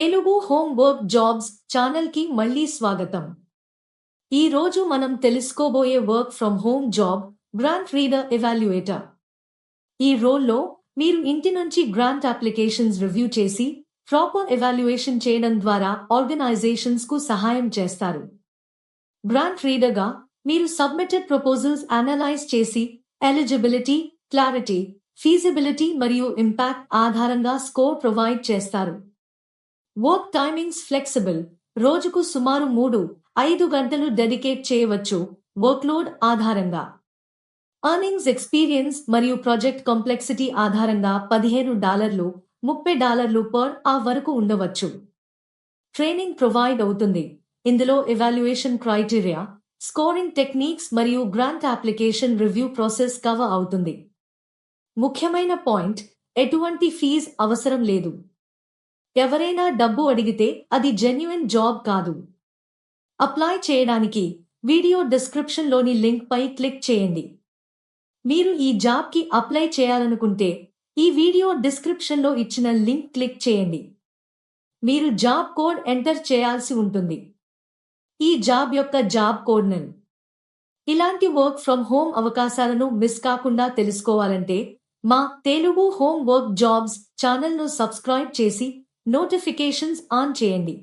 Telugu home work jobs ఛానల్కి మళ్ళీ స్వాగతం. ఈ రోజు మనం తెలుసుకోబోయే work from home job grant reader evaluator. ఈ రోల్లో మీరు ఇంటి నుంచి గ్రాంట్ అప్లికేషన్స్ రివ్యూ చేసి ప్రాపర్ ఎవాల్యుయేషన్ చేయడం ద్వారా ఆర్గనైజేషన్స్కు సహాయం చేస్తారు. గ్రాంట్ రీడర్గా మీరు సబ్మిటెడ్ ప్రపోజల్స్ అనలైజ్ చేసి ఎలిజిబిలిటీ క్లారిటీ ఫీజిబిలిటీ మరియు ఇంపాక్ట్ ఆధారంగా స్కోర్ ప్రొవైడ్ చేస్తారు. వర్క్ టైమింగ్స్ ఫ్లెక్సిబుల్ రోజుకు సుమారు మూడు ఐదు గంటలు డెడికేట్ చేయవచ్చు. వర్క్లోడ్ ఆధారంగా. అర్నింగ్స్ ఎక్స్పీరియన్స్ మరియు ప్రాజెక్ట్ కాంప్లెక్సిటీ ఆధారంగా పదిహేను డాలర్లు ముప్పై డాలర్లు పర్ ఆ వరకు ఉండవచ్చు. ట్రైనింగ్ ప్రొవైడ్ అవుతుంది. ఇందులో ఎవాల్యుయేషన్ క్రైటీరియా స్కోరింగ్ టెక్నిక్స్ మరియు grant application review process cover అవుతుంది. ముఖ్యమైన పాయింట్ ఎటువంటి ఫీజ్ అవసరం లేదు. ఎవరైనా డబ్బు అడిగితే అది జెన్యున్ జాబ్ కాదు. అప్లై చేయడానికి వీడియో డిస్క్రిప్షన్లోని లింక్పై క్లిక్ చేయండి. మీరు ఈ జాబ్కి అప్లై చేయాలనుకుంటే ఈ వీడియో డిస్క్రిప్షన్లో ఇచ్చిన లింక్ క్లిక్ చేయండి. మీరు జాబ్ కోడ్ ఎంటర్ చేయాల్సి ఉంటుంది. ఈ జాబ్ యొక్క జాబ్ కోడ్ నన్ ఇలాంటి వర్క్ ఫ్రమ్ హోమ్ అవకాశాలను మిస్ కాకుండా తెలుసుకోవాలంటే మా తెలుగు హోమ్ వర్క్ జాబ్స్ ఛానల్ను సబ్స్క్రైబ్ చేసి నోటిఫికేషన్స్ ఆన్ చేయండి